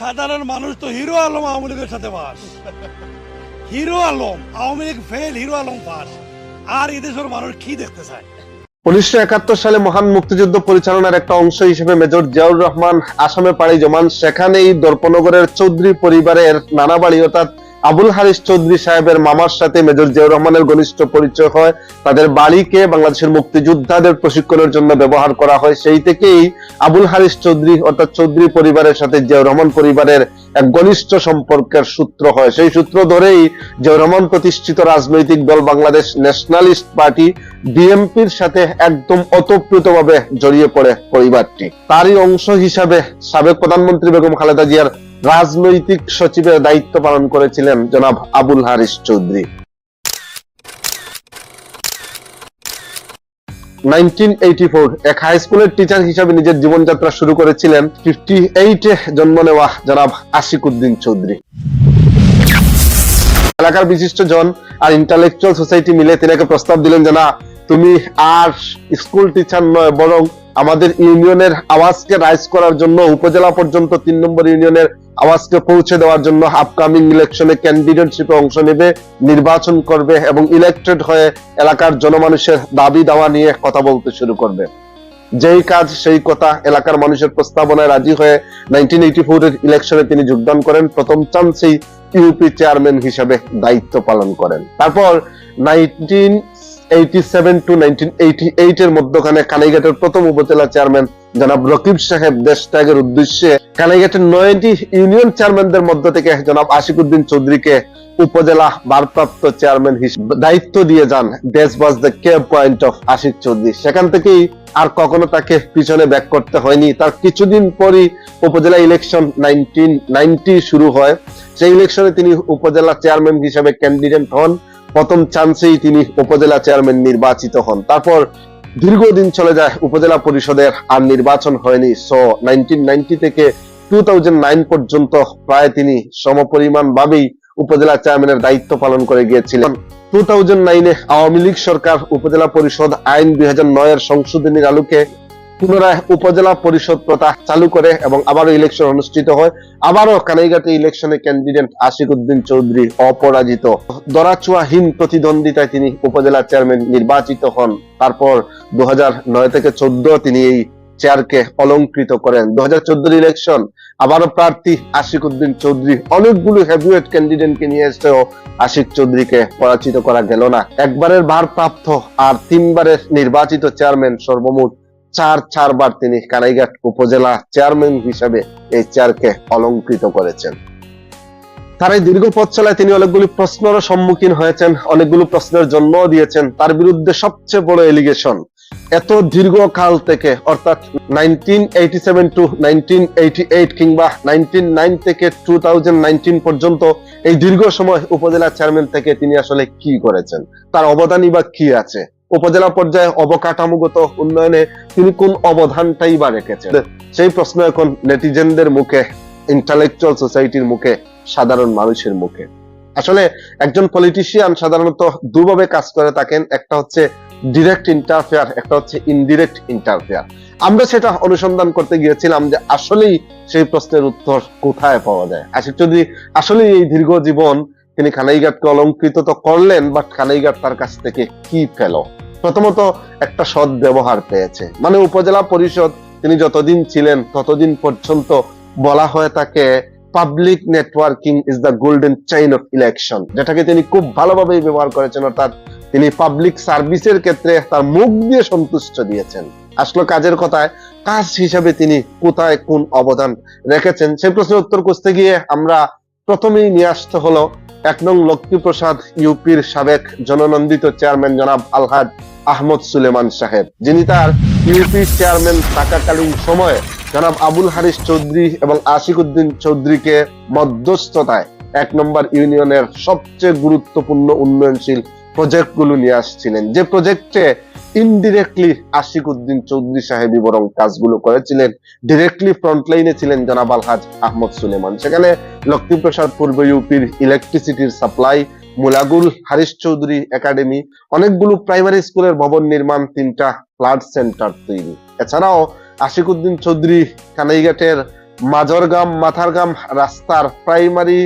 সাধারণ মানুষ তো হিরো আলম আওয়ামী লীগের সাথে বাস। Hero Alam, Awami League fail Hero Alam pass আর এদেশের মানুষ কি দেখতে চায়? উনিশশো একাত্তর সালে মহান মুক্তিযুদ্ধ পরিচালনার একটা অংশ হিসেবে মেজর জিয়াউর রহমান আসামে পাড়ি জমান। সেখানেই দর্পনগরের চৌধুরী পরিবারের নানা বাড়ি, অর্থাৎ আবুল হারিস চৌধুরী সাহেবের মামার সাথে মেজর জিয়াউর রহমানের ঘনিষ্ঠ পরিচয় হয়। তাদের বাড়িকে বাংলাদেশের মুক্তিযোদ্ধাদের প্রশিক্ষণের জন্য ব্যবহার করা হয়। সেই থেকেই আবুল হারিস চৌধুরী অর্থাৎ চৌধুরী পরিবারের সাথে জিয়াউর রহমান পরিবারের এক ঘনিষ্ঠ সম্পর্কের সূত্র হয়। সেই সূত্র ধরেই জিয়াউর রহমান প্রতিষ্ঠিত রাজনৈতিক দল বাংলাদেশ ন্যাশনালিস্ট পার্টি বিএনপির সাথে একদম অতপ্রুতভাবে জড়িয়ে পড়ে পরিবারটি। তারই অংশ হিসাবে সাবেক প্রধানমন্ত্রী বেগম খালেদা জিয়ার রাজনৈতিক সচিবের দায়িত্ব পালন করেছিলেন জনাব আবুল হারিস চৌধুরী। 1984 এক হাই স্কুলের টিচার নিজের জীবনযাত্রা শুরু করেছিলেন ফিফটি এইটে জন্ম নেওয়া জনাব আশিক উদ্দিন চৌধুরী। এলাকার বিশিষ্ট জন আর ইন্টালেকচুয়াল সোসাইটি মিলে তিনাকে প্রস্তাব দিলেন যে, না, তুমি আর স্কুল টিচার নয়, বরং আমাদের ইউনিয়নের আওয়াজকে রাইজ করার জন্য, উপজেলা পর্যন্ত তিন নম্বর ইউনিয়নের আওয়াজকে পৌঁছে দেওয়ার জন্য আপকামিং ইলেকশনে ক্যান্ডিডেটশিপে অংশ নেবে, নির্বাচন করবে এবং ইলেক্টেড হয়ে এলাকার জনমানুষের দাবি দাওয়া নিয়ে কথা বলতে শুরু করবে। যেই কাজ, সেই কথা এলাকার মানুষের প্রস্তাবনায় রাজি হয়ে নাইনটিন এইটি ফোর এর ইলেকশনে তিনি যোগদান করেন। প্রথম চান্সেই ইউপি চেয়ারম্যান হিসেবে দায়িত্ব পালন করেন। তারপর নাইনটিন আশিকুদ্দিন চৌধুরীকে উপজেলা ভারপ্রাপ্ত চেয়ারম্যান হিসেবে দায়িত্ব দিয়ে যান দেশ the point of Ashiq Chowdhury. সেখান থেকেই আর কখনো তাকে পিছনে ব্যাক করতে হয়নি। তার কিছুদিন পরই উপজেলা ইলেকশন নাইনটিন নাইনটি শুরু হয়। সেই ইলেকশনে তিনি উপজেলা চেয়ারম্যান হিসেবে ক্যান্ডিডেট হন। প্রথম চান্সেই তিনি উপজেলা চেয়ারম্যান নির্বাচিত হন। তারপর দীর্ঘদিন চলে যায় উপজেলা পরিষদের, আর নির্বাচন হয়নি। সো নাইনটিন থেকে টু পর্যন্ত প্রায় তিনি সমপরিমাণ ভাবেই উপজেলা চেয়ারম্যানের দায়িত্ব পালন করে গিয়েছিলেন। টু থাউজেন্ড নাইনে আওয়ামী লীগ সরকার উপজেলা পরিষদ আইন দুই হাজার নয়ের সংশোধনীর আলোকে পুনরায় উপজেলা পরিষদ প্রথা চালু করে এবং আবারও ইলেকশন অনুষ্ঠিত হয়। আবারও কানাইঘাটে ইলেকশনে ক্যান্ডিডেট আশিক উদ্দিন চৌধুরী অপরাজিত। দরাচুয়াহীন প্রতিদ্বন্দ্বিতায় তিনি উপজেলা চেয়ারম্যান নির্বাচিত হন। তারপর দু থেকে চোদ্দ তিনি এই চেয়ারকে অলঙ্কৃত করেন। দু হাজার ইলেকশন আবারও প্রার্থী আশিক উদ্দিন চৌধুরী। অনেকগুলো হেভিওয়েট ক্যান্ডিডেটকে নিয়ে এসেও আশিক চৌধুরীকে পরাজিত করা গেল না। একবারের ভারপ্রাপ্ত আর তিনবারের নির্বাচিত চেয়ারম্যান সর্বমোট চার চারবার তিনি কানাইঘাট উপজেলা চেয়ারম্যান হিসেবে এই চেয়ারকে অলঙ্কৃত করেছেন। তার এই দীর্ঘ পথ চলায় তিনি অনেকগুলি প্রশ্নের সম্মুখীন হয়েছেন, অনেকগুলো প্রশ্নের জন্ম দিয়েছেন। তার বিরুদ্ধে সবচেয়ে বড় এলিগেশন এত দীর্ঘকাল থেকে, অর্থাৎ nineteen eighty seven to nineteen eighty eight কিংবা নাইনটিন নাইন থেকে টু থাউজেন্ড নাইনটিন পর্যন্ত এই দীর্ঘ সময় উপজেলা চেয়ারম্যান থেকে তিনি আসলে কি করেছেন, তার অবদানই বা কি আছে? উপজেলা পর্যায়ে অবকাঠামোগত উন্নয়নে তিনি কোন অবদানটাই বা রেখেছেন? সেই প্রশ্ন এখন নেটিজেনদের মুখে ইন্টালেকচুয়াল সোসাইটির মুখে, সাধারণ মানুষের মুখে। আসলে একজন পলিটিশিয়ান সাধারণত দুভাবে কাজ করে থাকেন, একটা হচ্ছে ডিরেক্ট ইন্টারফেয়ার একটা হচ্ছে ইনডিরেক্ট ইন্টারফেয়ার আমরা সেটা অনুসন্ধান করতে গিয়েছিলাম যে আসলেই সেই প্রশ্নের উত্তর কোথায় পাওয়া যায়। আশিক চৌধুরী, আসলেই এই দীর্ঘ জীবন তিনি খানাইঘাটকে অলঙ্কৃত তো করলেন বাট খানাইঘাট তার কাছ থেকে কি পেল? প্রথমত একটা সৎ ব্যবহার পেয়েছে। মানে উপজেলা পরিষদ তিনি যতদিন ছিলেন ততদিন পর্যন্ত বলা হয়ে থাকে public networking is the golden chain of election যেটাকে তিনি খুব ভালোভাবেই ব্যবহার করেছেন, অর্থাৎ তিনি পাবলিক সার্ভিসের ক্ষেত্রে তার মুখ দিয়ে সন্তুষ্ট দিয়েছেন। আসলো কাজের কথায়, কাজ হিসাবে তিনি কোথায় কোন অবদান রেখেছেন? সেই প্রশ্নের উত্তর খুঁজতে গিয়ে আমরা প্রথমেই নিয়ে আসতে হলো এক নং লক্ষ্মীপ্রসাদ ইউপির সাবেক জননন্দিত চেয়ারম্যান জনাব আলহাজ আহমদ সুলেমান সাহেব। যিনি তার ইউপি চেয়ারম্যান থাকাকালীন সময়ে জনাব আবুল হারিস চৌধুরী এবং আশিক উদ্দিন চৌধুরীকে মধ্যস্থতায় এক নম্বর ইউনিয়নের সবচেয়ে গুরুত্বপূর্ণ উন্নয়নশীল প্রজেক্টগুলো নিয়ে আসছিলেন। যে প্রজেক্টে ইনডিরেক্টলি আশিক উদ্দিন চৌধুরী সাহেবই বরং কাজগুলো করেছিলেন। ডিরেক্টলি ফ্রন্টলাইনে ছিলেন জনাব আলহাজ আহমদ সুলেমান। সেখানে লক্ষ্মীপ্রসাদ পূর্ব ইউপির ইলেকট্রিসিটির সাপ্লাই মুলাগুল হারিস চৌধুরী একাডেমি অনেকগুলো প্রাইমারি স্কুলের ভবন নির্মাণ তিনটা ফ্লাড সেন্টার তৈরি। এছাড়াও আশিক উদ্দিন চৌধুরী কানাইঘাটের মাজরগাম, মাথারগাম রাস্তার প্রাইমারি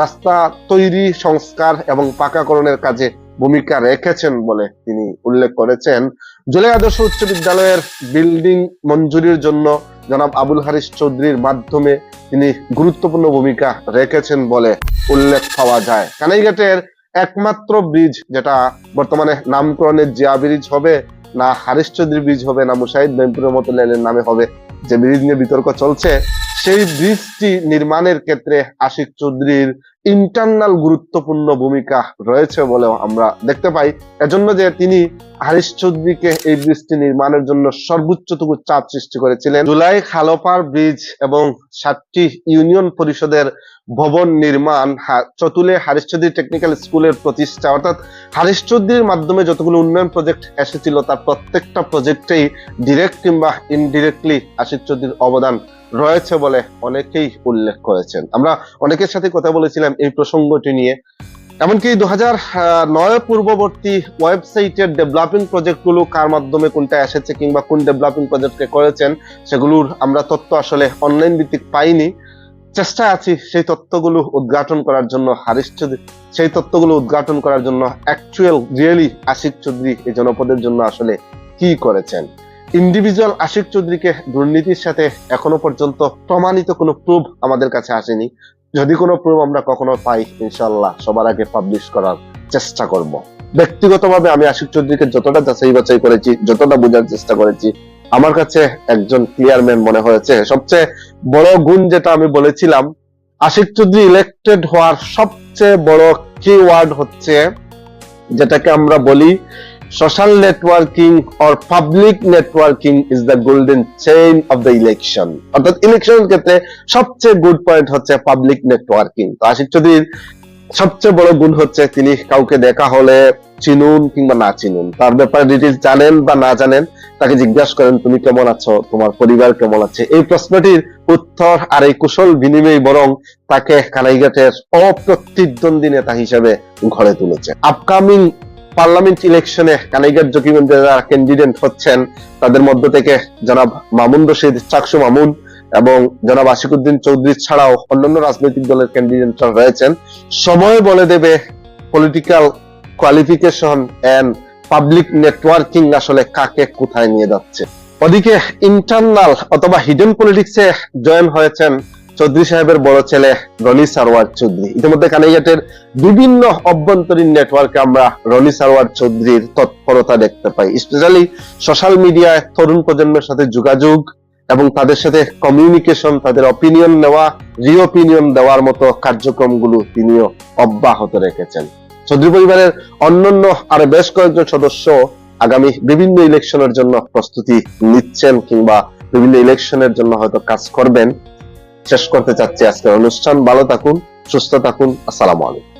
রাস্তা তৈরি, সংস্কার এবং পাকাকরণের কাজে ভূমিকা রেখেছেন বলে তিনি উল্লেখ করেছেন। জুলাই আদর্শ উচ্চ বিদ্যালয়ের বিল্ডিং মঞ্জুরির জন্য জনাব আবুল হারিস চৌধুরীর মাধ্যমে তিনি গুরুত্বপূর্ণ ভূমিকা রেখেছেন বলে উল্লেখ পাওয়া যায়। কানাইঘাটের একমাত্র ব্রিজ যেটা বর্তমানে নামকরণের জিয়া ব্রিজ হবে, না হারিস চৌধুরী ব্রিজ হবে, না মুশাহিদ মেমপুরের মতো লেনের নামে হবে, যে ব্রিজ নিয়ে বিতর্ক চলছে, সেই ব্রিজটি নির্মাণের ক্ষেত্রে আশিক চৌধুরীর ইন্টারনাল গুরুত্বপূর্ণ ভূমিকা রয়েছে বলেও আমরা দেখতে পাই। এজন্য যে তিনি হারিশ চৌধুরীকে এই ব্রিজটি নির্মাণের জন্য সর্বোচ্চটুকু চাপ সৃষ্টি করেছিলেন। জুলাই খালোপার ব্রিজ এবং সাতটি ইউনিয়ন পরিষদের ভবন নির্মাণ চতুলে হারিস চৌধুরী টেকনিক্যাল স্কুলের প্রতিষ্ঠা, অর্থাৎ হারিস চৌধুরীর মাধ্যমে যতগুলো উন্নয়ন প্রজেক্ট এসেছিল, তার প্রত্যেকটা প্রজেক্টেই ডিরেক্ট কিংবা ইনডিরেক্টলি আশিক চৌধুরীর অবদান রয়েছে বলে অনেকেই উল্লেখ করেছেন। আমরা অনেকের সাথে কথা বলেছিলাম এই প্রসঙ্গটি নিয়ে। এমনকি দু হাজার নয় পূর্ববর্তী ওয়েবসাইটের ডেভেলপিং প্রজেক্টগুলো কার মাধ্যমে কোনটা এসেছে কিংবা কোন ডেভেলপিং প্রজেক্টকে করেছেন, সেগুলোর আমরা তথ্য আসলে অনলাইন ভিত্তিক পাইনি। চেষ্টায় আছি সেই তথ্যগুলো উদ্ঘাটন করার জন্য হারিস চৌধুরী, সেই তথ্যগুলো উদ্ঘাটন করার জন্য অ্যাকচুয়াল রিয়েলি আশিক চৌধুরী এই জনপদের জন্য আসলে কি করেছেন? ইন্ডিভিজুয়াল আশিক চৌধুরীকে দুর্নীতির সাথে এখনও পর্যন্ত প্রমাণিত কোনো প্রুফ আমাদের কাছে আসেনি। যদি কোনো প্রুফ আমরা কখনো পাই ইনশাল্লাহ সবার আগে পাবলিশ করার চেষ্টা করব। ব্যক্তিগতভাবে আমি আশিক চৌধুরীকে যতটা যাচাই বাছাই করেছি, যতটা বোঝার চেষ্টা করেছি আমার কাছে একজন ক্লিয়ার ম্যান মনে হয়েছে। সবচেয়ে বড় গুণ যেটা আমি বলেছিলাম, আশিক চৌধুরী ইলেক্টেড হওয়ার সবচেয়ে বড় কি ওয়ার্ড হচ্ছে, যেটাকে আমরা বলি social networking or public networking is the golden chain of the election অর্থাৎ ইলেকশনের ক্ষেত্রে সবচেয়ে গুড পয়েন্ট হচ্ছে পাবলিক নেটওয়ার্কিং তো আশিক চৌধুরীর সবচেয়ে বড় গুণ হচ্ছে তিনি কাউকে দেখা হলে চিনুন কিংবা না চিনুন। তার ব্যাপারে ডিটেলস জানেন বা না জানেন, তাকে জিজ্ঞাসা করেন, তুমি কেমন আছো? তোমার পরিবার কেমন আছে? এই প্রশ্নটির উত্তর আর এই কুশল বিনিময় বরং তাকে কানাইঘাটের অপ্রতিদ্বন্দ্বী নেতা হিসেবে ঘরে তুলেছে। আপকামিং পার্লামেন্ট ইলেকশনে কানাইঘাট জকিগঞ্জে যারা ক্যান্ডিডেট হচ্ছেন। তাদের মধ্য থেকে জনাব মামুন রশিদ, চাকসু মামুন এবং জনাব আশিকুদ্দিন চৌধুরী ছাড়াও অন্যান্য রাজনৈতিক দলের ক্যান্ডিডেটরা রয়েছেন, সময় বলে দেবে political qualification and public networking আসলে কাকে কোথায় নিয়ে যাচ্ছে। ওদিকে ইন্টারনাল অথবা হিডেন পলিটিক্সে জয়েন হয়েছেন চৌধুরী সাহেবের বড় ছেলে রনি সারওয়ার চৌধুরী। ইতিমধ্যে কানাইঘাটের বিভিন্ন অভ্যন্তরীণ নেটওয়ার্কে আমরা রনি সারওয়ার চৌধুরীর তৎপরতা দেখতে পাই। স্পেশালি সোশ্যাল মিডিয়ায় তরুণ প্রজন্মের সাথে যোগাযোগ এবং তাদের সাথে কমিউনিকেশন তাদের অপিনিয়ন নেওয়া রিওপিনিয়ন দেওয়ার মতো কার্যক্রমগুলো তিনিও অব্যাহত রেখেছেন। চৌধুরী পরিবারের অন্যান্য আরও বেশ কয়েকজন সদস্য আগামী বিভিন্ন ইলেকশনের জন্য প্রস্তুতি নিচ্ছেন কিংবা বিভিন্ন ইলেকশনের জন্য হয়তো কাজ করবেন। শেষ করতে চাচ্ছি আজকের অনুষ্ঠান। ভালো থাকুন, সুস্থ থাকুন। আসসালামু আলাইকুম।